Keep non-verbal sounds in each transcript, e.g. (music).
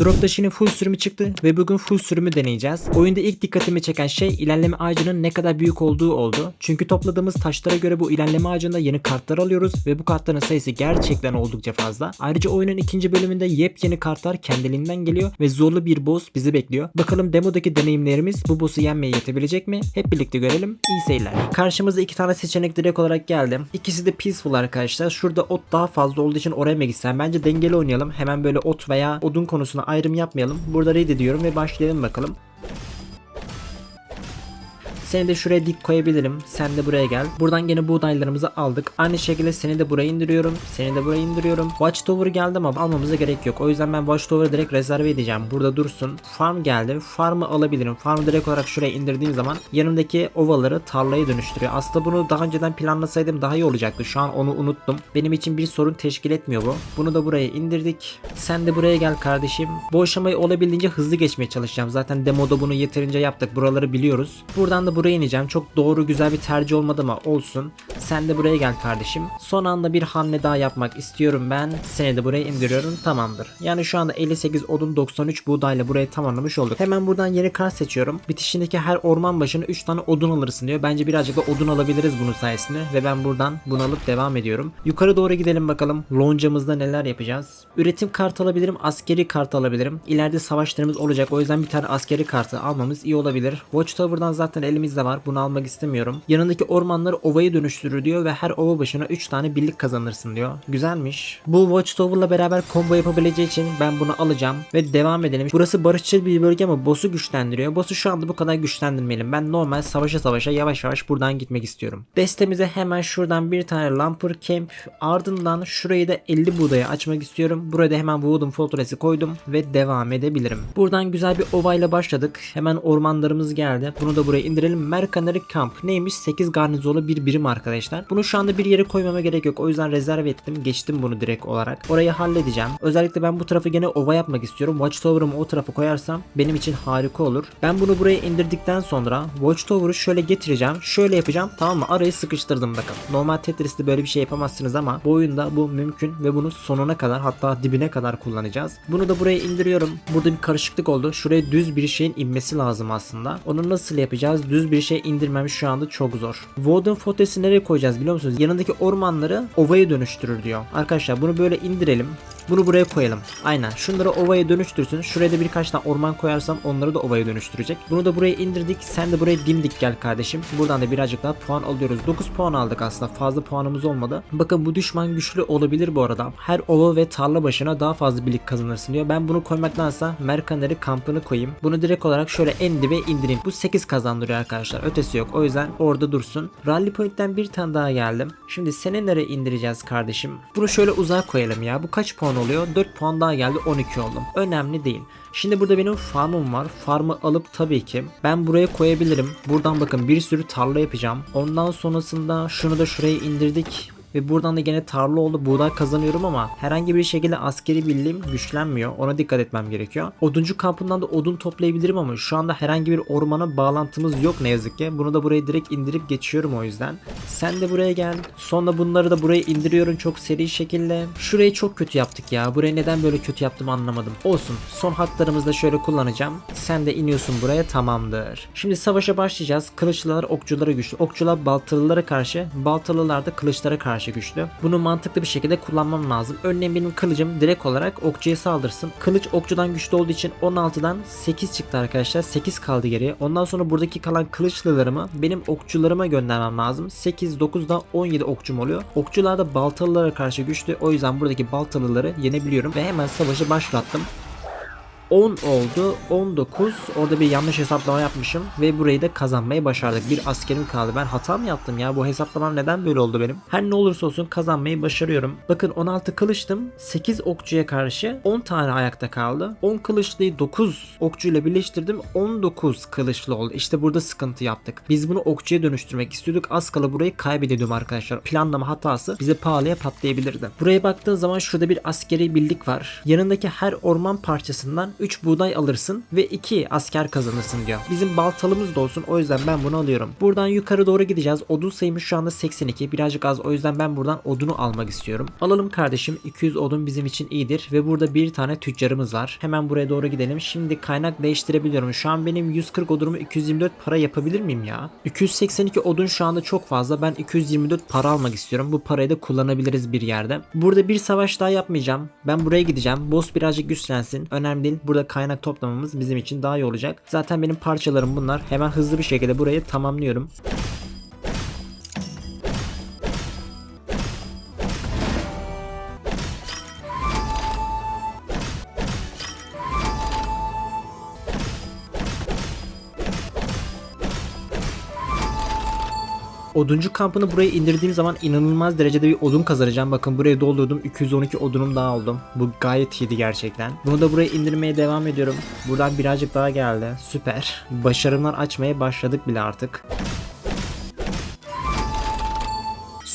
Drop Dashi'nin full sürümü çıktı ve bugün full sürümü deneyeceğiz. Oyunda ilk dikkatimi çeken şey ilerleme ağacının ne kadar büyük olduğu oldu. Çünkü topladığımız taşlara göre bu ilerleme ağacında yeni kartlar alıyoruz ve bu kartların sayısı gerçekten oldukça fazla. Ayrıca oyunun ikinci bölümünde yepyeni kartlar kendiliğinden geliyor ve zorlu bir boss bizi bekliyor. Bakalım demodaki deneyimlerimiz bu boss'u yenmeye yetebilecek mi? Hep birlikte görelim. İyi seyirler. Karşımıza iki tane seçenek direkt olarak geldi. İkisi de peaceful arkadaşlar. Şurada ot daha fazla olduğu için oraya mı gitsem? Bence dengeli oynayalım. Hemen böyle ot veya odun konusuna ayrım yapmayalım. Burada reddediyorum ve başlayalım bakalım. Seni de şuraya dik koyabilirim. Sen de buraya gel. Buradan gene buğdaylarımızı aldık. Aynı şekilde seni de buraya indiriyorum. Seni de buraya indiriyorum. Watchtower geldi ama almamıza gerek yok. O yüzden ben Watchtower'ı direkt rezerve edeceğim. Burada dursun. Farm geldi. Farm'ı alabilirim. Farm'ı direkt olarak şuraya indirdiğim zaman yanımdaki ovaları tarlaya dönüştürüyor. Aslında bunu daha önceden planlasaydım daha iyi olacaktı. Şu an onu unuttum. Benim için bir sorun teşkil etmiyor bu. Bunu da buraya indirdik. Sen de buraya gel kardeşim. Bu aşamayı olabildiğince hızlı geçmeye çalışacağım. Zaten demoda bunu yeterince yaptık. Buraları biliyoruz. Buradan da buraya ineceğim. Çok doğru güzel bir tercih olmadı ama olsun. Sen de buraya gel kardeşim. Son anda bir hamle daha yapmak istiyorum ben. Seni de buraya indiriyorum. Tamamdır. Yani şu anda 58 odun 93 buğdayla burayı tamamlamış olduk. Hemen buradan yeni kart seçiyorum. Bitişindeki her orman başına 3 tane odun alırsın diyor. Bence birazcık da odun alabiliriz bunun sayesinde. Ve ben buradan bunu alıp devam ediyorum. Yukarı doğru gidelim bakalım. Loncamızda neler yapacağız. Üretim kartı alabilirim. Askeri kart alabilirim. İleride savaşlarımız olacak. O yüzden bir tane askeri kartı almamız iyi olabilir. Watchtower'dan zaten elimizde var. Bunu almak istemiyorum. Yanındaki ormanları ovaya dönüştürür diyor ve her ova başına 3 tane birlik kazanırsın diyor. Güzelmiş. Bu Watchtower'la beraber combo yapabileceği için ben bunu alacağım ve devam edelim. Burası barışçıl bir bölge ama boss'u güçlendiriyor. Boss'u şu anda bu kadar güçlendirmeyelim. Ben normal savaşa savaşa yavaş yavaş buradan gitmek istiyorum. Destemize hemen şuradan bir tane Lumper Camp ardından şurayı da 50 buğdaya açmak istiyorum. Buraya da hemen Wooden Fortress'i koydum ve devam edebilirim. Buradan güzel bir ovayla başladık. Hemen ormanlarımız geldi. Bunu da buraya indirelim. Mercenary Camp neymiş? 8 garnizonlu bir birim arkadaşlar. Bunu şu anda bir yere koymama gerek yok. O yüzden rezerv ettim. Geçtim bunu direkt olarak. Orayı halledeceğim. Özellikle ben bu tarafı gene ova yapmak istiyorum. Watchtower'ımı o tarafa koyarsam benim için harika olur. Ben bunu buraya indirdikten sonra Watchtower'ı şöyle getireceğim. Şöyle yapacağım. Tamam mı? Arayı sıkıştırdım bakın. Normal Tetris'te böyle bir şey yapamazsınız ama bu oyunda bu mümkün ve bunu sonuna kadar hatta dibine kadar kullanacağız. Bunu da buraya indiriyorum. Burada bir karışıklık oldu. Şuraya düz bir şeyin inmesi lazım aslında. Onu nasıl yapacağız? Düz bir şey indirmem şu anda çok zor. Wooden Fortress'i nereye koyacağız biliyor musunuz? Yanındaki ormanları ovaya dönüştürür diyor. Arkadaşlar bunu böyle indirelim. Bunu buraya koyalım. Aynen. Şunları ovaya dönüştürsün. Şuraya da birkaç tane orman koyarsam onları da ovaya dönüştürecek. Bunu da buraya indirdik. Sen de buraya dimdik gel kardeşim. Buradan da birazcık daha puan alıyoruz. 9 puan aldık aslında. Fazla puanımız olmadı. Bakın bu düşman güçlü olabilir bu arada. Her ova ve tarla başına daha fazla birlik kazanırsın diyor. Ben bunu koymaktansa Mercenary kampını koyayım. Bunu direkt olarak şöyle en dibe indireyim. Bu 8 kazandırıyor arkadaşlar. Ötesi yok. O yüzden orada dursun. Rally Point'ten bir tane daha geldim. Şimdi seni nereye indireceğiz kardeşim? Bunu şöyle uzağa koyalım ya. Bu kaç puan oluyor? 4 puan daha geldi 12 oldum. Önemli değil. Şimdi burada benim farmım var. Farmı alıp tabii ki ben buraya koyabilirim. Buradan bakın bir sürü tarla yapacağım. Ondan sonrasında şunu da şuraya indirdik. Ve buradan da gene tarla oldu buğday kazanıyorum ama herhangi bir şekilde askeri birliğim güçlenmiyor. Ona dikkat etmem gerekiyor. Oduncu kampından da odun toplayabilirim ama şu anda herhangi bir ormana bağlantımız yok ne yazık ki. Bunu da buraya direkt indirip geçiyorum o yüzden. Sen de buraya gel. Sonra bunları da buraya indiriyorum çok seri şekilde. Şurayı çok kötü yaptık ya. Burayı neden böyle kötü yaptım anlamadım. Olsun. Son haklarımızı da şöyle kullanacağım. Sen de iniyorsun buraya tamamdır. Şimdi savaşa başlayacağız. Kılıçlılar okçulara güçlü. Okçular baltalılara karşı. Baltalılar da kılıçlara karşı güçlü. Bunu mantıklı bir şekilde kullanmam lazım. Örneğin benim kılıcım direkt olarak okçuya saldırsın. Kılıç okçudan güçlü olduğu için 16'dan 8 çıktı arkadaşlar. 8 kaldı geriye. Ondan sonra buradaki kalan kılıçlılarımı benim okçularıma göndermem lazım. 8, 9'da 17 okçum oluyor. Okçular da baltalılara karşı güçlü. O yüzden buradaki baltalıları yenebiliyorum. Ve hemen savaşı başlattım. 10 oldu. 19. Orada bir yanlış hesaplama yapmışım ve burayı da kazanmayı başardık. Bir askerim kaldı. Ben hata mı yaptım ya? Bu hesaplamam neden böyle oldu benim? Her ne olursa olsun kazanmayı başarıyorum. Bakın 16 kılıçtım. 8 okçuya karşı 10 tane ayakta kaldı. 10 kılıçlıyı 9 okçuyla birleştirdim. 19 kılıçlı oldu. İşte burada sıkıntı yaptık. Biz bunu okçuya dönüştürmek istiyorduk. Az kala burayı kaybediyordum arkadaşlar. Planlama hatası bize pahalıya patlayabilirdi. Buraya baktığın zaman şurada bir askeri birlik var. Yanındaki her orman parçasından 3 buğday alırsın ve 2 asker kazanırsın diyor. Bizim baltalımız da olsun o yüzden ben bunu alıyorum. Buradan yukarı doğru gideceğiz. Odun sayımız şu anda 82 birazcık az o yüzden ben buradan odunu almak istiyorum. Alalım kardeşim 200 odun bizim için iyidir ve burada bir tane tüccarımız var. Hemen buraya doğru gidelim. Şimdi kaynak değiştirebiliyorum. Şu an benim 140 odunumu 224 para yapabilir miyim ya? 282 odun şu anda çok fazla. Ben 224 para almak istiyorum. Bu parayı da kullanabiliriz bir yerde. Burada bir savaş daha yapmayacağım. Ben buraya gideceğim. Boss birazcık güçlensin. Önemli değil. Burada kaynak toplamamız bizim için daha iyi olacak. Zaten benim parçalarım bunlar. Hemen hızlı bir şekilde burayı tamamlıyorum. Oduncu kampını buraya indirdiğim zaman inanılmaz derecede bir odun kazanacağım. Bakın buraya doldurdum. 212 odunum daha oldum. Bu gayet iyiydi gerçekten. Bunu da buraya indirmeye devam ediyorum. Buradan birazcık daha geldi. Süper. Başarımlar açmaya başladık bile artık.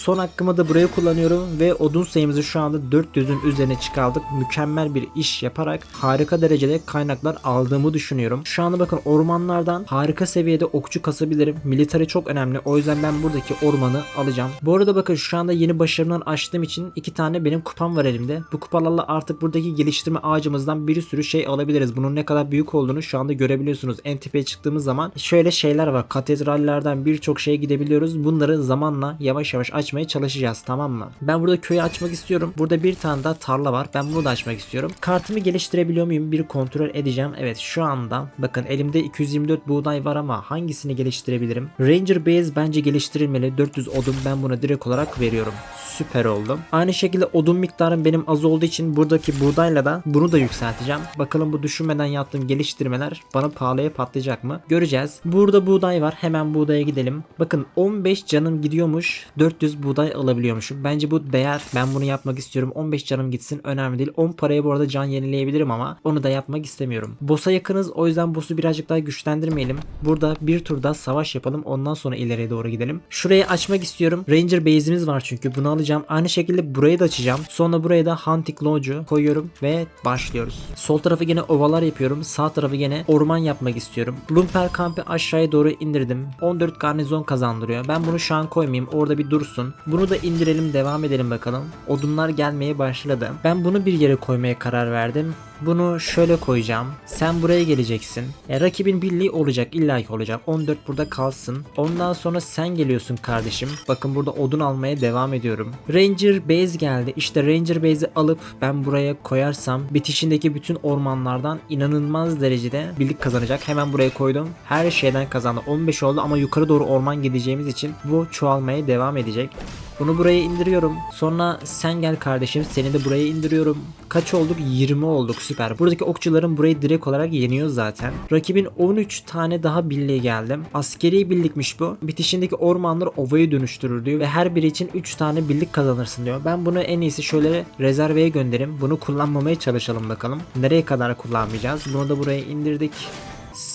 Son hakkımı da buraya kullanıyorum ve odun sayımızı şu anda 400'ün üzerine çıkardık. Mükemmel bir iş yaparak harika derecede kaynaklar aldığımı düşünüyorum. Şu anda bakın ormanlardan harika seviyede okçu kasabilirim. Military çok önemli. O yüzden ben buradaki ormanı alacağım. Bu arada bakın şu anda yeni başarımlar açtığım için iki tane benim kupam var elimde. Bu kupalarla artık buradaki geliştirme ağacımızdan bir sürü şey alabiliriz. Bunun ne kadar büyük olduğunu şu anda görebiliyorsunuz. En tepeye çıktığımız zaman şöyle şeyler var. Katedrallerden birçok şeye gidebiliyoruz. Bunları zamanla yavaş yavaş açmaya çalışacağız tamam mı? Ben burada köyü açmak istiyorum. Burada bir tane daha tarla var. Ben bunu da açmak istiyorum. Kartımı geliştirebiliyor muyum? Bir kontrol edeceğim. Evet şu anda bakın elimde 224 buğday var ama hangisini geliştirebilirim? Ranger Base bence geliştirilmeli. 400 odun ben buna direkt olarak veriyorum. Süper oldum. Aynı şekilde odun miktarım benim az olduğu için buradaki buğdayla da bunu da yükselteceğim. Bakalım bu düşünmeden yaptığım geliştirmeler bana pahalıya patlayacak mı? Göreceğiz. Burada buğday var. Hemen buğdaya gidelim. Bakın 15 canım gidiyormuş. 400 buğday alabiliyormuşum. Bence bu değer. Ben bunu yapmak istiyorum. 15 canım gitsin. Önemli değil. 10 paraya bu arada can yenileyebilirim ama onu da yapmak istemiyorum. Boss'a yakınız. O yüzden boss'u birazcık daha güçlendirmeyelim. Burada bir tur daha savaş yapalım. Ondan sonra ileriye doğru gidelim. Şurayı açmak istiyorum. Ranger base'imiz var çünkü. Bunu alacağım. Aynı şekilde burayı da açacağım. Sonra buraya da Hunting Lodge'u koyuyorum ve başlıyoruz. Sol tarafı gene ovalar yapıyorum. Sağ tarafı gene orman yapmak istiyorum. Lumper kampı aşağıya doğru indirdim. 14 garnizon kazandırıyor. Ben bunu şu an koymayayım. Orada bir dursun. Bunu da indirelim devam edelim bakalım. Odunlar gelmeye başladı. Ben bunu bir yere koymaya karar verdim. Bunu şöyle koyacağım. Sen buraya geleceksin. E, rakibin birliği olacak illaki olacak. 14 burada kalsın. Ondan sonra sen geliyorsun kardeşim. Bakın burada odun almaya devam ediyorum. Ranger Base geldi. İşte Ranger Base'i alıp ben buraya koyarsam bitişindeki bütün ormanlardan inanılmaz derecede birlik kazanacak. Hemen buraya koydum. Her şeyden kazandı. 15 oldu ama yukarı doğru orman gideceğimiz için bu çoğalmaya devam edecek. Bunu buraya indiriyorum. Sonra sen gel kardeşim seni de buraya indiriyorum. Kaç olduk? 20 olduk süper. Buradaki okçuların burayı direkt olarak yeniyor zaten. Rakibin 13 tane daha birliğe geldim. Askeri birlikmiş bu. Bitişindeki ormanları ovaya dönüştürür diyor ve her biri için 3 tane birlik kazanırsın diyor. Ben bunu en iyisi şöyle rezerveye gönderim. Bunu kullanmamaya çalışalım bakalım. Nereye kadar kullanmayacağız? Bunu da buraya indirdik.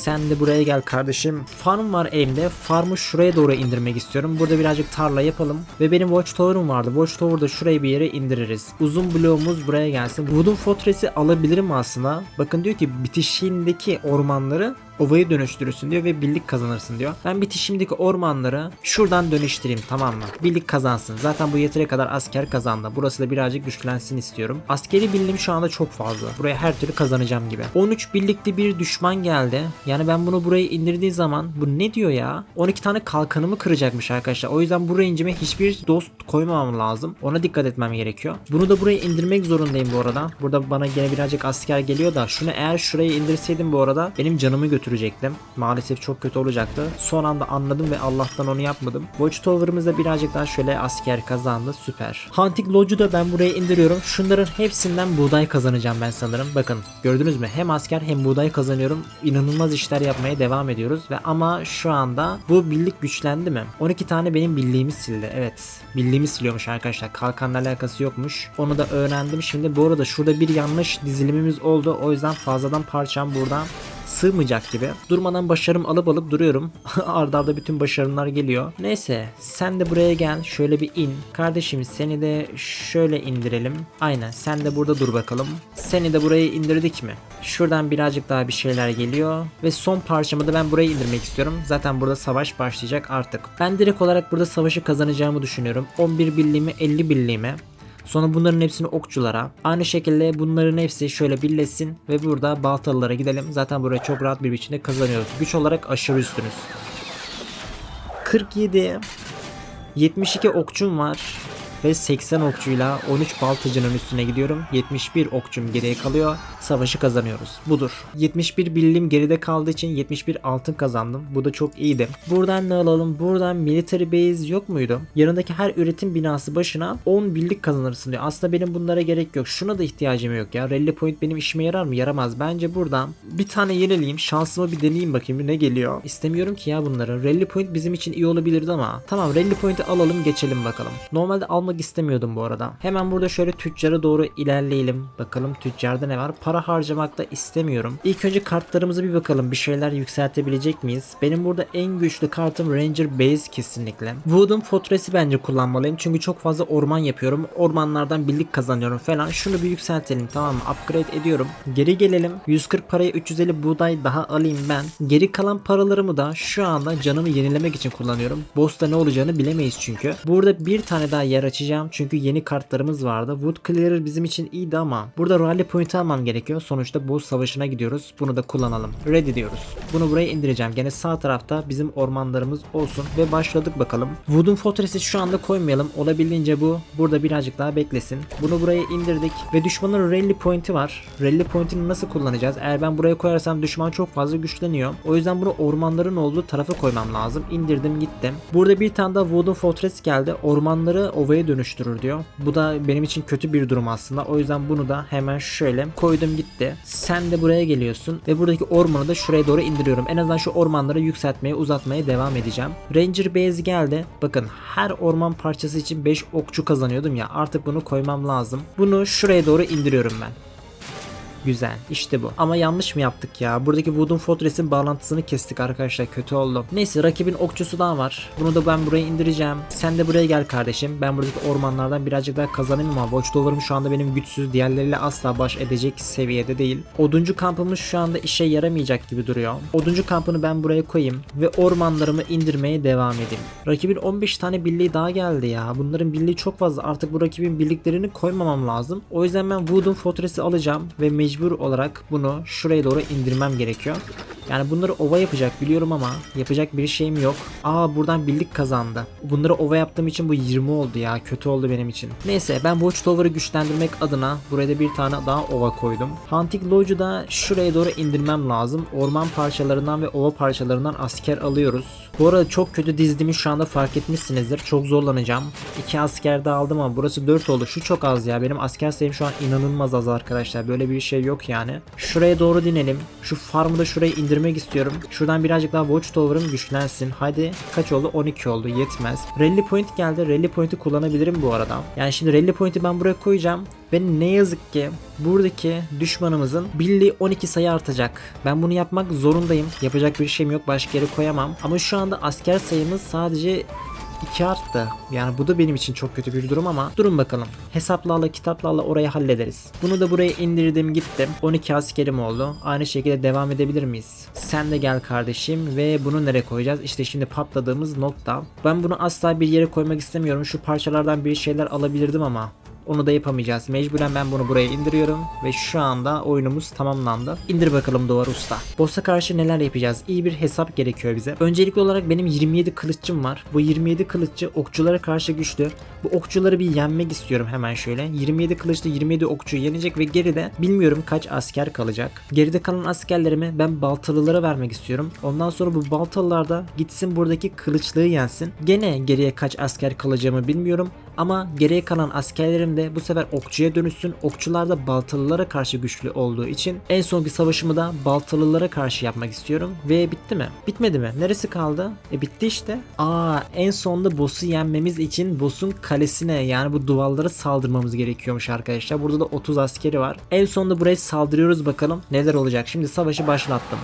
Sen de buraya gel kardeşim. Farm var elimde. Farmı şuraya doğru indirmek istiyorum. Burada birazcık tarla yapalım. Ve benim Watchtower'ım vardı. Watchtower'da şuraya bir yere indiririz. Uzun bloğumuz buraya gelsin. Wooden Fortress'i alabilirim aslında. Bakın diyor ki bitişindeki ormanları ovayı dönüştürürsün diyor ve birlik kazanırsın diyor. Ben bitişimdeki ormanları şuradan dönüştüreyim tamam mı? Birlik kazansın. Zaten bu yeteri kadar asker kazandı. Burası da birazcık güçlensin istiyorum. Askeri birliğim şu anda çok fazla. Buraya her türlü kazanacağım gibi. 13 birlikli bir düşman geldi. Yani ben bunu buraya indirdiği zaman bu ne diyor ya? 12 tane kalkanımı kıracakmış arkadaşlar. O yüzden bu range'ime hiçbir dost koymamam lazım. Ona dikkat etmem gerekiyor. Bunu da buraya indirmek zorundayım bu arada. Burada bana gene birazcık asker geliyor da şunu eğer şuraya indirseydim bu arada benim canımı götürecektim. Maalesef çok kötü olacaktı. Son anda anladım ve Allah'tan onu yapmadım. Watchtower'ımızda birazcık daha şöyle asker kazandı. Süper. Hunting Lodge'u da ben buraya indiriyorum. Şunların hepsinden buğday kazanacağım ben sanırım. Bakın gördünüz mü? Hem asker hem buğday kazanıyorum. İnanılmaz işler yapmaya devam ediyoruz ve ama şu anda bu birlik güçlendi mi? 12 tane benim birliğimi sildi. Evet. Birliğimi siliyormuş arkadaşlar. Kalkanla alakası yokmuş. Onu da öğrendim. Şimdi bu arada şurada bir yanlış dizilimimiz oldu. O yüzden fazladan parçam buradan sığmayacak gibi. Durmadan başarım alıp alıp duruyorum. (laughs) Arda arda bütün başarımlar geliyor. Neyse sen de buraya gel. Şöyle bir in. Kardeşim seni de şöyle indirelim. Aynen sen de burada dur bakalım. Seni de buraya indirdik mi? Şuradan birazcık daha bir şeyler geliyor. Ve son parçamı da ben buraya indirmek istiyorum. Zaten burada savaş başlayacak artık. Ben direkt olarak burada savaşı kazanacağımı düşünüyorum. 11 birliğimi 50 birliğime. Sonra bunların hepsini okçulara. Aynı şekilde bunların hepsi şöyle birleşsin ve burada baltalılara gidelim. Zaten buraya çok rahat bir biçimde kazanıyoruz. Güç olarak aşırı üstünüz. 47 72 okçum var ve 80 okçuyla 13 baltacının üstüne gidiyorum. 71 okçum geriye kalıyor. Savaşı kazanıyoruz. Budur. 71 birliğim geride kaldığı için 71 altın kazandım. Bu da çok iyiydi. Buradan ne alalım? Buradan military base yok muydu? Yanındaki her üretim binası başına 10 birlik kazanırsın diyor. Aslında benim bunlara gerek yok. Şuna da ihtiyacım yok ya. Rally point benim işime yarar mı? Yaramaz. Bence buradan bir tane yenileyim. Şansımı bir deneyeyim bakayım ne geliyor. İstemiyorum ki ya bunları. Rally point bizim için iyi olabilirdi ama. Tamam rally point'i alalım geçelim bakalım. Normalde almak istemiyordum bu arada. Hemen burada şöyle tüccara doğru ilerleyelim. Bakalım tüccarda ne var? Para harcamak da istemiyorum. İlk önce kartlarımıza bir bakalım. Bir şeyler yükseltebilecek miyiz? Benim burada en güçlü kartım Ranger Base kesinlikle. Wooden Fortress'i bence kullanmalıyım. Çünkü çok fazla orman yapıyorum. Ormanlardan birlik kazanıyorum falan. Şunu bir yükseltelim tamam mı? Upgrade ediyorum. Geri gelelim. 140 paraya 350 buğday daha alayım ben. Geri kalan paralarımı da şu anda canımı yenilemek için kullanıyorum. Boss'ta ne olacağını bilemeyiz çünkü. Burada bir tane daha yer açacağım. Çünkü yeni kartlarımız vardı. Wood Clearer bizim için iyiydi ama burada rally point almam gerekiyor. Sonuçta boss savaşına gidiyoruz. Bunu da kullanalım. Ready diyoruz. Bunu buraya indireceğim. Gene sağ tarafta bizim ormanlarımız olsun ve başladık bakalım. Wooden Fortress'i şu anda koymayalım. Olabildiğince bu burada birazcık daha beklesin. Bunu buraya indirdik ve düşmanın rally point'i var. Rally point'ini nasıl kullanacağız? Eğer ben buraya koyarsam düşman çok fazla güçleniyor. O yüzden bunu ormanların olduğu tarafa koymam lazım. İndirdim gittim. Burada bir tane daha Wooden Fortress geldi. Ormanları ovaya dönüştürür diyor. Bu da benim için kötü bir durum aslında. O yüzden bunu da hemen şöyle koydum gitti. Sen de buraya geliyorsun ve buradaki ormanı da şuraya doğru indiriyorum. En azından şu ormanları yükseltmeye uzatmaya devam edeceğim. Ranger Base geldi. Bakın her orman parçası için 5 okçu kazanıyordum ya. Artık bunu koymam lazım. Bunu şuraya doğru indiriyorum ben. Güzel. İşte bu. Ama yanlış mı yaptık ya? Buradaki Wooden Fortress'in bağlantısını kestik arkadaşlar. Kötü oldu. Neyse rakibin okçusu daha var. Bunu da ben buraya indireceğim. Sen de buraya gel kardeşim. Ben buradaki ormanlardan birazcık daha kazanayım ama Watchtower'ım şu anda benim güçsüz. Diğerleriyle asla baş edecek seviyede değil. Oduncu kampımız şu anda işe yaramayacak gibi duruyor. Oduncu kampını ben buraya koyayım ve ormanlarımı indirmeye devam edeyim. Rakibin 15 tane birliği daha geldi ya. Bunların birliği çok fazla. Artık bu rakibin birliklerini koymamam lazım. O yüzden ben Wooden Fortress'i alacağım ve mecbur olarak bunu şuraya doğru indirmem gerekiyor. Yani bunları ova yapacak biliyorum ama yapacak bir şeyim yok. Aa buradan birlik kazandı. Bunları ova yaptığım için bu 20 oldu ya. Kötü oldu benim için. Neyse ben Watchtower'ı güçlendirmek adına buraya da bir tane daha ova koydum. Hunting Lodge'u da şuraya doğru indirmem lazım. Orman parçalarından ve ova parçalarından asker alıyoruz. Bu arada çok kötü dizdiğimi şu anda fark etmişsinizdir. Çok zorlanacağım. İki asker de aldım ama burası 4 oldu. Şu çok az ya. Benim asker sayım şu an inanılmaz az arkadaşlar. Böyle bir şey yok yani. Şuraya doğru dinelim. Şu farmı da şuraya indirmek istiyorum. Şuradan birazcık daha Watchtower'ım güçlensin. Hadi kaç oldu? 12 oldu. Yetmez. Rally Point geldi. Rally Point'i kullanabilirim bu arada. Yani şimdi Rally Point'i ben buraya koyacağım. Ve ne yazık ki buradaki düşmanımızın birliği 12 sayı artacak. Ben bunu yapmak zorundayım. Yapacak bir şeyim yok. Başka yere koyamam. Ama şu anda asker sayımız sadece 2 arttı. Yani bu da benim için çok kötü bir durum ama durun bakalım. Hesaplarla kitaplarla orayı hallederiz. Bunu da buraya indirdim gittim. 12 askerim oldu. Aynı şekilde devam edebilir miyiz? Sen de gel kardeşim ve bunu nereye koyacağız? İşte şimdi patladığımız nokta. Ben bunu asla bir yere koymak istemiyorum. Şu parçalardan bir şeyler alabilirdim ama onu da yapamayacağız. Mecburen ben bunu buraya indiriyorum ve şu anda oyunumuz tamamlandı. İndir bakalım Doğar Usta. Boss'a karşı neler yapacağız? İyi bir hesap gerekiyor bize. Öncelikli olarak benim 27 kılıççım var. Bu 27 kılıççı okçulara karşı güçlü. Bu okçuları bir yenmek istiyorum hemen şöyle. 27 kılıçlı 27 okçu yenecek ve geride bilmiyorum kaç asker kalacak. Geride kalan askerlerimi ben baltalılara vermek istiyorum. Ondan sonra bu baltalılar da gitsin buradaki kılıçlığı yensin. Gene geriye kaç asker kalacağımı bilmiyorum. Ama geriye kalan askerlerim de bu sefer okçuya dönüşsün. Okçular da Baltalılara karşı güçlü olduğu için en sonki savaşımı da Baltalılara karşı yapmak istiyorum. Ve bitti mi? Bitmedi mi? Neresi kaldı? E bitti işte. Aa en sonunda boss'u yenmemiz için boss'un kalesine yani bu duvarlara saldırmamız gerekiyormuş arkadaşlar. Burada da 30 askeri var. En sonunda buraya saldırıyoruz bakalım neler olacak. Şimdi savaşı başlattım.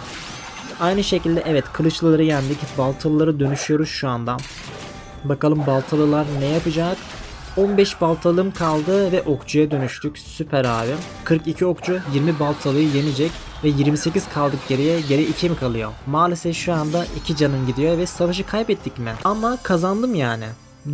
Aynı şekilde evet kılıçlıları yendik. Baltalılara dönüşüyoruz şu anda. Bakalım baltalılar ne yapacak? 15 baltalım kaldı ve okçuya dönüştük. Süper abi. 42 okçu 20 baltalıyı yenecek. Ve 28 kaldık geriye. Geri 2 mi kalıyor? Maalesef şu anda 2 canım gidiyor ve savaşı kaybettik mi? Ama kazandım yani.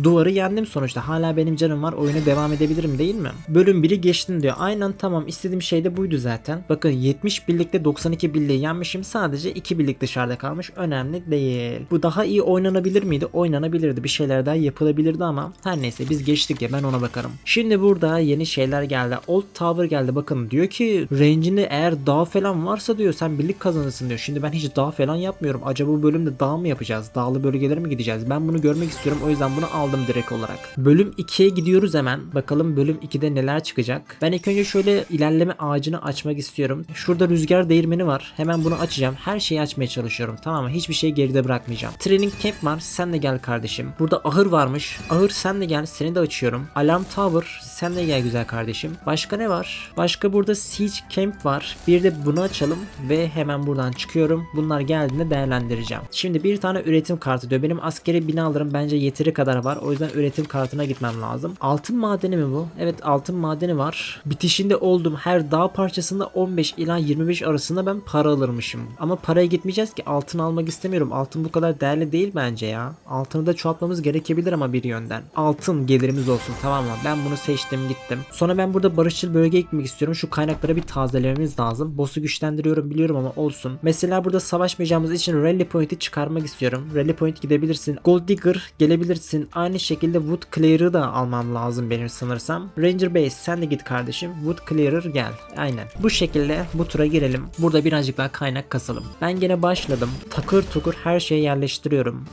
Duvarı yendim sonuçta. Hala benim canım var. Oyuna devam edebilirim değil mi? Bölüm 1'i geçtin diyor. Aynen tamam. istediğim şey de buydu zaten. Bakın 70 birlikte 92 birliği yenmişim. Sadece 2 birlik dışarıda kalmış. Önemli değil. Bu daha iyi oynanabilir miydi? Oynanabilirdi. Bir şeyler daha yapılabilirdi ama her neyse biz geçtik ya ben ona bakarım. Şimdi burada yeni şeyler geldi. Old Tower geldi. Bakın diyor ki range'inde eğer dağ falan varsa diyor sen birlik kazanırsın diyor. Şimdi ben hiç dağ falan yapmıyorum. Acaba bu bölümde dağ mı yapacağız? Dağlı bölgelere mi gideceğiz? Ben bunu görmek istiyorum. O yüzden bunu aldım direkt olarak. Bölüm 2'ye gidiyoruz hemen. Bakalım bölüm 2'de neler çıkacak. Ben ilk önce şöyle ilerleme ağacını açmak istiyorum. Şurada rüzgar değirmeni var. Hemen bunu açacağım. Her şeyi açmaya çalışıyorum. Tamam mı? Hiçbir şeyi geride bırakmayacağım. Training camp var. Sen de gel kardeşim. Burada ahır varmış. Ahır sen de gel. Seni de açıyorum. Alarm tower. Sen de gel güzel kardeşim. Başka ne var? Başka burada siege camp var. Bir de bunu açalım ve hemen buradan çıkıyorum. Bunlar geldiğinde değerlendireceğim. Şimdi bir tane üretim kartı diyor. Benim askeri binalarım bence yeteri kadar var. O yüzden üretim kartına gitmem lazım. Altın madeni mi bu? Evet altın madeni var. Bitişinde oldum. Her dağ parçasında 15 ila 25 arasında ben para alırmışım. Ama paraya gitmeyeceğiz ki altın almak istemiyorum. Altın bu kadar değerli değil bence ya. Altını da çoğaltmamız gerekebilir ama bir yönden. Altın gelirimiz olsun tamam mı? Ben bunu seçtim gittim. Sonra ben burada barışçıl bölgeye gitmek istiyorum. Şu kaynaklara bir tazelememiz lazım. Boss'u güçlendiriyorum biliyorum ama olsun. Mesela burada savaşmayacağımız için Rally Point'i çıkarmak istiyorum. Rally Point gidebilirsin. Gold Digger gelebilirsin. Aynı şekilde Wood Clear'ı da almam lazım benim sanırsam. Ranger Base sen de git kardeşim. Wood Clearer gel. Aynen. Bu şekilde bu tura girelim. Burada birazcık daha kaynak kasalım. Ben gene başladım. Takır tukur her şeyi yerleştiriyorum.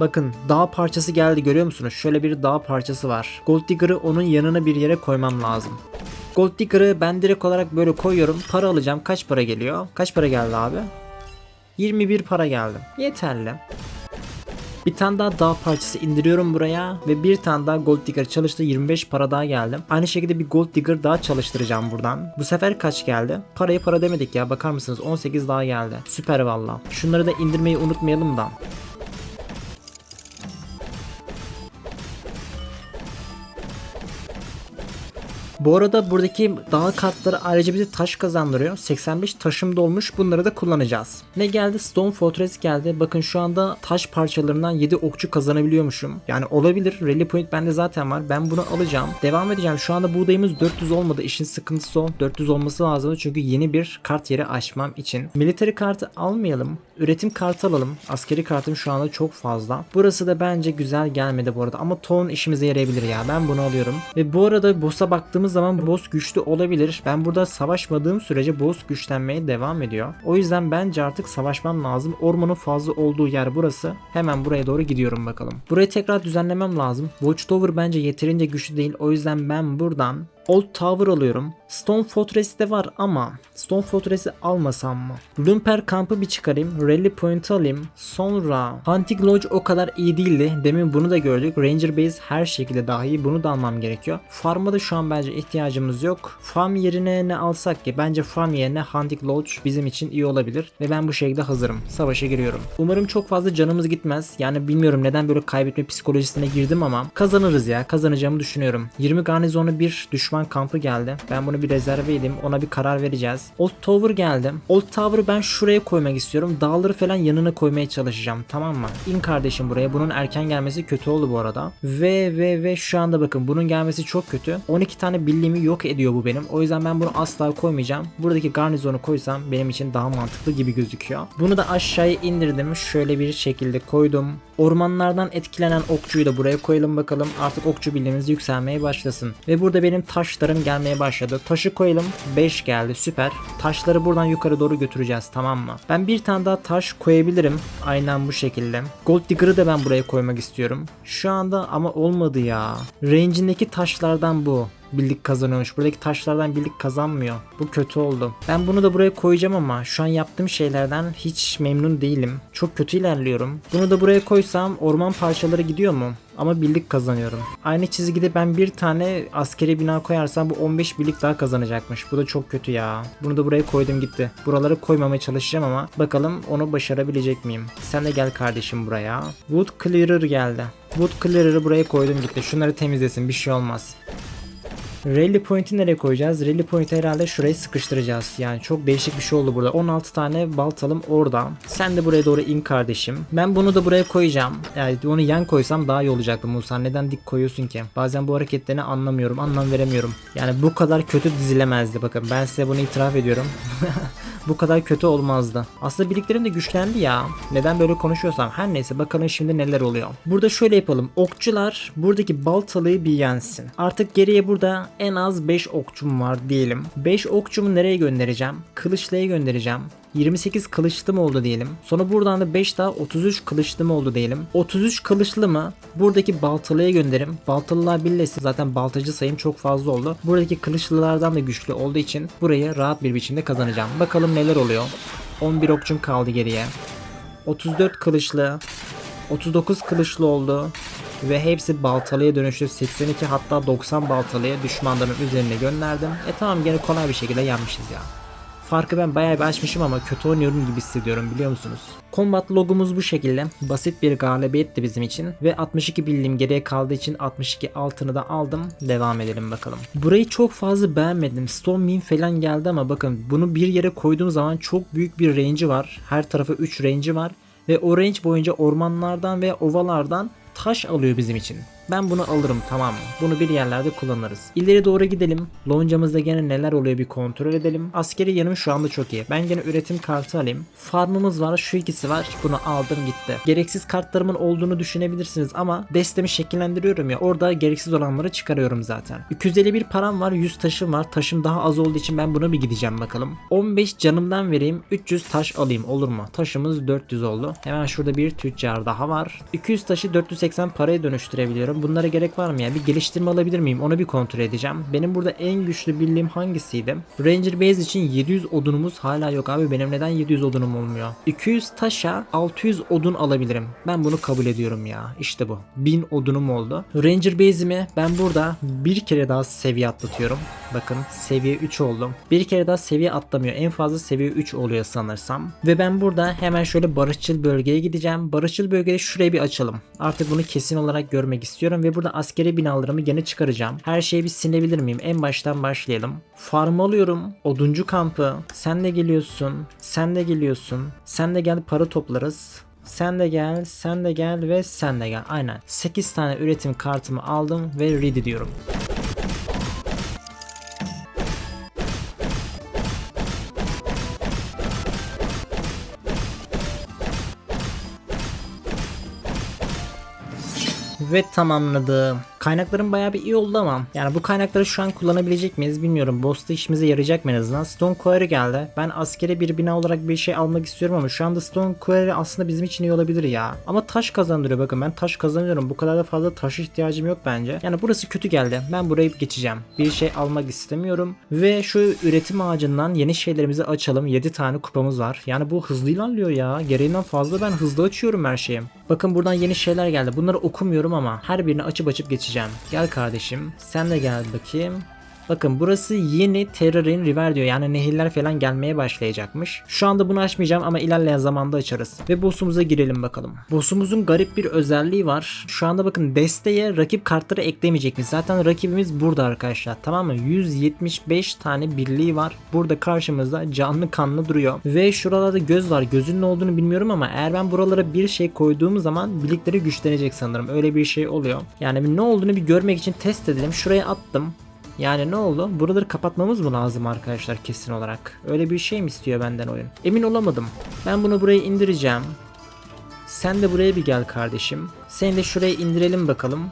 Bakın dağ parçası geldi görüyor musunuz? Şöyle bir dağ parçası var. Gold Digger'ı onun yanına bir yere koymam lazım. Gold Digger'ı ben direkt olarak böyle koyuyorum. Para alacağım. Kaç para geliyor? Kaç para geldi abi? 21 para geldi. Yeterli. Bir tane daha dağ parçası indiriyorum buraya ve bir tane daha Gold Digger çalıştı 25 para daha geldi. Aynı şekilde bir Gold Digger daha çalıştıracağım buradan. Bu sefer kaç geldi? Parayı para demedik ya bakar mısınız 18 daha geldi. Süper valla. Şunları da indirmeyi unutmayalım da. Bu arada buradaki dağ kartları ayrıca bize taş kazandırıyor. 85 taşım dolmuş. Bunları da kullanacağız. Ne geldi? Stone Fortress geldi. Bakın şu anda taş parçalarından 7 okçu kazanabiliyormuşum. Yani olabilir. Rally Point bende zaten var. Ben bunu alacağım. Devam edeceğim. Şu anda buğdayımız 400 olmadı. İşin sıkıntısı o. 400 olması lazım. Çünkü yeni bir kart yeri açmam için. Military kartı almayalım. Üretim kartı alalım. Askeri kartım şu anda çok fazla. Burası da bence güzel gelmedi bu arada. Ama ton işimize yarayabilir ya. Ben bunu alıyorum. Ve bu arada boss'a baktığımız zaman boss güçlü olabilir. Ben burada savaşmadığım sürece boss güçlenmeye devam ediyor. O yüzden bence artık savaşmam lazım. Ormanın fazla olduğu yer burası. Hemen buraya doğru gidiyorum bakalım. Burayı tekrar düzenlemem lazım. Watchtower bence yeterince güçlü değil. O yüzden ben buradan Old Tower alıyorum. Stone Fortress de var ama Stone Fortress'i almasam mı? Lumper kampı bir çıkarayım. Rally Point alayım. Sonra Hunting Lodge o kadar iyi değildi. Demin bunu da gördük. Ranger Base her şekilde daha iyi. Bunu da almam gerekiyor. Farm'a da şu an bence ihtiyacımız yok. Farm yerine ne alsak ki? Bence farm yerine Hunting Lodge bizim için iyi olabilir. Ve ben bu şekilde hazırım. Savaşa giriyorum. Umarım çok fazla canımız gitmez. Yani bilmiyorum neden böyle kaybetme psikolojisine girdim ama kazanırız ya. Kazanacağımı düşünüyorum. 20 garnizonlu bir düşman kampı geldi. Ben bunu bir rezerve edeyim. Ona bir karar vereceğiz. Old Tower geldi. Old Tower'ı ben şuraya koymak istiyorum. Dağları falan yanına koymaya çalışacağım. Tamam mı? İn kardeşim buraya. Bunun erken gelmesi kötü oldu bu arada. Ve ve ve şu anda bakın bunun gelmesi çok kötü. 12 tane birliğimi yok ediyor bu benim. O yüzden ben bunu asla koymayacağım. Buradaki garnizonu koysam benim için daha mantıklı gibi gözüküyor. Bunu da aşağıya indirdim. Şöyle bir şekilde koydum. Ormanlardan etkilenen okçuyu da buraya koyalım bakalım. Artık okçu birliğimiz yükselmeye başlasın. Ve burada benim taşlarım gelmeye başladı. Taşı koyalım. 5 geldi süper. Taşları buradan yukarı doğru götüreceğiz tamam mı? Ben bir tane daha taş koyabilirim. Aynen bu şekilde. Gold Digger'ı da ben buraya koymak istiyorum. Şu anda ama olmadı ya. Range'indeki taşlardan bu birlik kazanıyormuş. Buradaki taşlardan birlik kazanmıyor. Bu kötü oldu. Ben bunu da buraya koyacağım ama şu an yaptığım şeylerden hiç memnun değilim. Çok kötü ilerliyorum. Bunu da buraya koysam orman parçaları gidiyor mu? Ama birlik kazanıyorum. Aynı çizgide ben bir tane askeri bina koyarsam bu 15 birlik daha kazanacakmış. Bu da çok kötü ya. Bunu da buraya koydum gitti. Buraları koymamaya çalışacağım ama bakalım onu başarabilecek miyim? Sen de gel kardeşim buraya. Wood Clearer geldi. Wood Clearer'ı buraya koydum gitti. Şunları temizlesin bir şey olmaz. Rally point'i nereye koyacağız? Rally point'i herhalde şuraya sıkıştıracağız. Yani çok değişik bir şey oldu burada. 16 tane baltalım orada. Sen de buraya doğru in kardeşim. Ben bunu da buraya koyacağım. Yani onu yan koysam daha iyi olacaktı Musa. Neden dik koyuyorsun ki? Bazen bu hareketlerini anlamıyorum. Anlam veremiyorum. Yani bu kadar kötü dizilemezdi. Bakın ben size bunu itiraf ediyorum. (laughs) bu kadar kötü olmazdı. Aslında birliklerim de güçlendi ya. Neden böyle konuşuyorsam. Her neyse bakalım şimdi neler oluyor. Burada şöyle yapalım. Okçular buradaki baltalıyı bir yensin. Artık geriye burada en az 5 okçum var diyelim. 5 okçumu nereye göndereceğim? Kılıçlı'ya göndereceğim. 28 kılıçlı mı oldu diyelim. Sonra buradan da 5 daha 33 kılıçlı mı oldu diyelim. 33 kılıçlı mı buradaki baltalıya gönderim. Baltalılar birleşsin zaten baltacı sayım çok fazla oldu. Buradaki kılıçlılardan da güçlü olduğu için burayı rahat bir biçimde kazanacağım. Bakalım neler oluyor. 11 okçum kaldı geriye. 34 kılıçlı. 39 kılıçlı oldu. Ve hepsi baltalıya dönüştü. 82 hatta 90 baltalıya düşmanların üzerine gönderdim. E tamam gene kolay bir şekilde yenmişiz ya. Farkı ben bayağı bir açmışım ama kötü oynuyorum gibi hissediyorum biliyor musunuz? Combat logumuz bu şekilde. Basit bir galibiyetti bizim için. Ve 62 bildiğim geriye kaldığı için 62 altını da aldım. Devam edelim bakalım. Burayı çok fazla beğenmedim. Stone Min falan geldi ama bakın bunu bir yere koyduğum zaman çok büyük bir range'i var. Her tarafa 3 range'i var. Ve o range boyunca ormanlardan ve ovalardan taş alıyor bizim için. Ben bunu alırım tamam mı? Bunu bir yerlerde kullanırız. İleri doğru gidelim. Loncamızda gene neler oluyor bir kontrol edelim. Askeri yanım şu anda çok iyi. Ben gene üretim kartı alayım. Farmımız var. Şu ikisi var. Bunu aldım gitti. Gereksiz kartlarımın olduğunu düşünebilirsiniz ama destemi şekillendiriyorum ya. Orada gereksiz olanları çıkarıyorum zaten. 251 param var. 100 taşım var. Taşım daha az olduğu için ben buna bir gideceğim bakalım. 15 canımdan vereyim. 300 taş alayım olur mu? Taşımız 400 oldu. Hemen şurada bir tüccar daha var. 200 taşı 480 paraya dönüştürebiliyorum. Bunlara gerek var mı ya? Bir geliştirme alabilir miyim? Onu bir kontrol edeceğim. Benim burada en güçlü bildiğim hangisiydi? Ranger Base için 700 odunumuz hala yok abi. Benim neden 700 odunum olmuyor? 200 taşa 600 odun alabilirim. Ben bunu kabul ediyorum ya. İşte bu. 1000 odunum oldu. Ranger Base'imi ben burada bir kere daha seviye atlatıyorum. Bakın seviye 3 oldum. Bir kere daha seviye atlamıyor. En fazla seviye 3 oluyor sanırsam. Ve ben burada hemen şöyle barışçıl bölgeye gideceğim. Barışçıl bölgede şurayı bir açalım. Artık bunu kesin olarak görmek istiyorum ve burada askeri binalarımı gene çıkaracağım. Her şeyi bir silebilir miyim? En baştan başlayalım. Farm alıyorum. Oduncu kampı. Sen de geliyorsun. Sen de geliyorsun. Sen de gel para toplarız. Sen de gel, sen de gel ve sen de gel. Aynen. 8 tane üretim kartımı aldım ve ready diyorum. Ve tamamladım. Kaynaklarım bayağı bir iyi oldu ama yani bu kaynakları şu an kullanabilecek miyiz bilmiyorum. Boss'ta işimize yarayacak mı en azından? Stone Quarry geldi. Ben askere bir bina olarak bir şey almak istiyorum ama şu anda Stone Quarry aslında bizim için iyi olabilir ya. Ama taş kazandırıyor bakın ben taş kazanıyorum. Bu kadar da fazla taş ihtiyacım yok bence. Yani burası kötü geldi. Ben burayı geçeceğim. Bir şey almak istemiyorum. Ve şu üretim ağacından yeni şeylerimizi açalım. 7 tane kupamız var. Yani bu hızlı ilerliyor ya. Gereğinden fazla ben hızlı açıyorum her şeyi. Bakın buradan yeni şeyler geldi. Bunları okumuyorum ama her birini açıp açıp geçeceğim. Gel kardeşim. Sen de gel bakayım. Bakın burası yeni Terror'in River diyor. Yani nehirler falan gelmeye başlayacakmış. Şu anda bunu açmayacağım ama ilerleyen zamanda açarız. Ve boss'umuza girelim bakalım. Boss'umuzun garip bir özelliği var. Şu anda bakın desteye rakip kartları eklemeyecekmiş. Zaten rakibimiz burada arkadaşlar. Tamam mı? 175 tane birliği var. Burada karşımızda canlı kanlı duruyor. Ve şuralarda göz var. Gözün ne olduğunu bilmiyorum ama eğer ben buralara bir şey koyduğum zaman birlikleri güçlenecek sanırım. Öyle bir şey oluyor. Yani ne olduğunu bir görmek için test edelim. Şuraya attım. Yani ne oldu? Buraları kapatmamız mı lazım arkadaşlar kesin olarak? Öyle bir şey mi istiyor benden oyun? Emin olamadım. Ben bunu buraya indireceğim. Sen de buraya bir gel kardeşim. Seni de şuraya indirelim bakalım.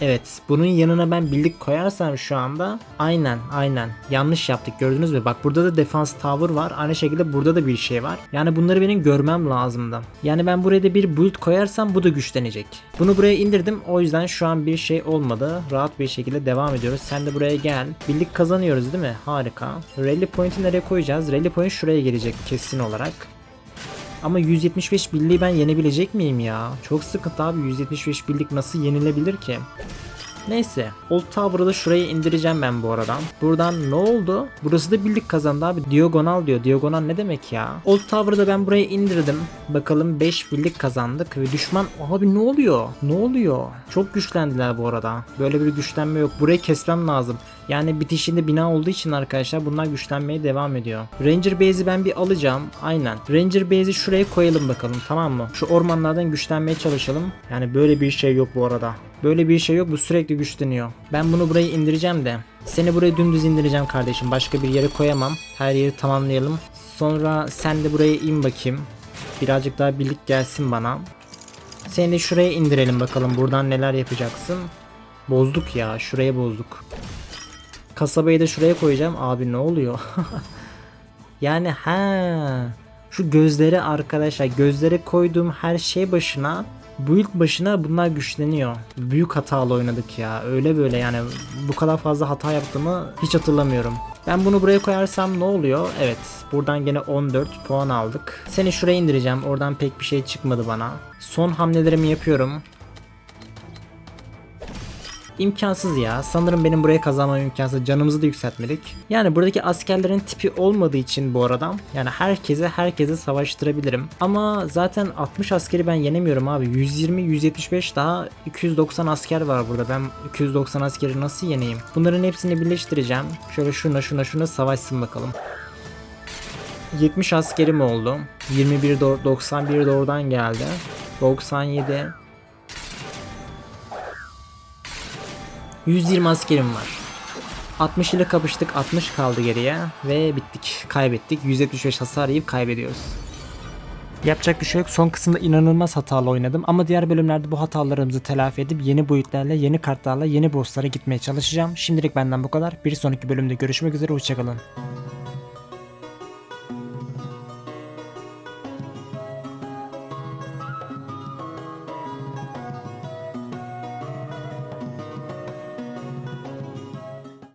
Evet bunun yanına ben birlik koyarsam şu anda aynen aynen yanlış yaptık gördünüz mü? Bak burada da defans tower var aynı şekilde burada da bir şey var. Yani bunları benim görmem lazımdı. Yani ben buraya da bir build koyarsam bu da güçlenecek. Bunu buraya indirdim o yüzden şu an bir şey olmadı. Rahat bir şekilde devam ediyoruz. Sen de buraya gel. Birlik kazanıyoruz değil mi? Harika. Rally point'i nereye koyacağız? Rally point şuraya gelecek kesin olarak. Ama 175 birliği ben yenebilecek miyim ya? Çok sıkıntı abi 175 birlik nasıl yenilebilir ki? Neyse. Old Tower'ı da şuraya indireceğim ben bu aradan. Buradan ne oldu? Burası da birlik kazandı abi. Diagonal diyor. Diagonal ne demek ya? Old Tower'ı da ben buraya indirdim. Bakalım 5 birlik kazandık ve düşman... Abi ne oluyor? Ne oluyor? Çok güçlendiler bu arada. Böyle bir güçlenme yok. Burayı kesmem lazım. Yani bitişinde bina olduğu için arkadaşlar bunlar güçlenmeye devam ediyor. Ranger Base'i ben bir alacağım. Aynen. Ranger Base'i şuraya koyalım bakalım tamam mı? Şu ormanlardan güçlenmeye çalışalım. Yani böyle bir şey yok bu arada. Böyle bir şey yok bu sürekli güçleniyor. Ben bunu buraya indireceğim de. Seni buraya dümdüz indireceğim kardeşim. Başka bir yere koyamam. Her yeri tamamlayalım. Sonra sen de buraya in bakayım. Birazcık daha birlik gelsin bana. Seni de şuraya indirelim bakalım. Buradan neler yapacaksın. Bozduk ya. Şuraya bozduk. Kasabayı da şuraya koyacağım. Abi ne oluyor? (laughs) yani ha şu gözleri arkadaşlar gözlere koyduğum her şey başına bu ilk başına bunlar güçleniyor. Büyük hatalı oynadık ya. Öyle böyle yani bu kadar fazla hata yaptığımı hiç hatırlamıyorum. Ben bunu buraya koyarsam ne oluyor? Evet. Buradan gene 14 puan aldık. Seni şuraya indireceğim. Oradan pek bir şey çıkmadı bana. Son hamlelerimi yapıyorum. İmkansız ya. Sanırım benim buraya kazanmam imkansız. Canımızı da yükseltmedik. Yani buradaki askerlerin tipi olmadığı için bu arada yani herkese herkese savaştırabilirim. Ama zaten 60 askeri ben yenemiyorum abi. 120 175 daha 290 asker var burada. Ben 290 askeri nasıl yeneyim? Bunların hepsini birleştireceğim. Şöyle şuna şuna şuna savaşsın bakalım. 70 askerim oldu. 21 doğ- 91 doğrudan geldi. 97 120 askerim var. 60 ile kapıştık 60 kaldı geriye ve bittik kaybettik 175 hasar yiyip kaybediyoruz. Yapacak bir şey yok. Son kısımda inanılmaz hatalı oynadım ama diğer bölümlerde bu hatalarımızı telafi edip yeni boyutlarla, yeni kartlarla, yeni bosslara gitmeye çalışacağım. Şimdilik benden bu kadar. Bir sonraki bölümde görüşmek üzere. Hoşçakalın.